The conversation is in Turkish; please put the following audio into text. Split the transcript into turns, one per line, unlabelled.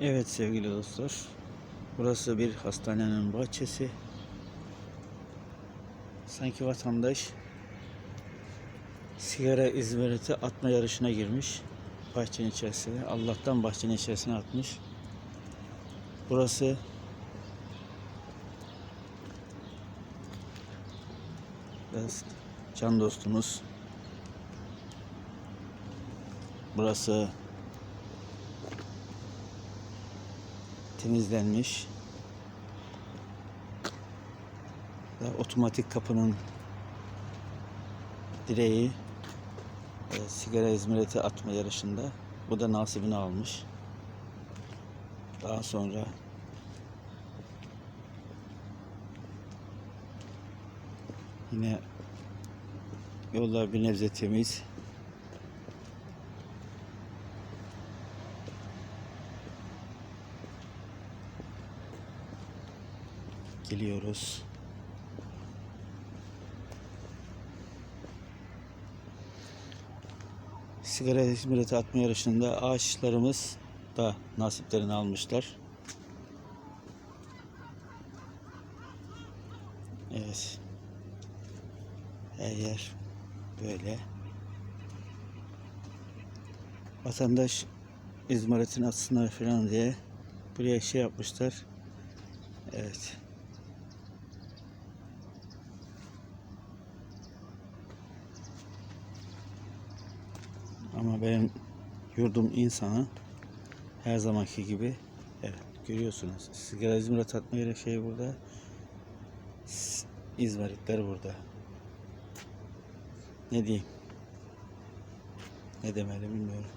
Evet sevgili dostlar. Burası bir hastanenin bahçesi. Sanki vatandaş sigara izmariti atma yarışına girmiş. Bahçenin içerisine. Allah'tan bahçenin içerisine atmış. Burası can dostumuz. Burası temizlenmiş. Ve otomatik kapının direği e, sigara izmariti atma yarışında. Bu da nasibini almış. Daha sonra yine yollar bir nebze temiz. Geliyoruz. Sigara izmariti atma yarışında ağaçlarımız da nasiplerini almışlar. Evet. Her yer böyle. Vatandaş izmaritini atsınlar falan diye buraya şey yapmışlar. Evet. Ama benim yurdum insanı her zamanki gibi evet görüyorsunuz. Sigara izmarit atma yeri şey burada. İzmaritler burada. Ne diyeyim? Ne demeli bilmiyorum.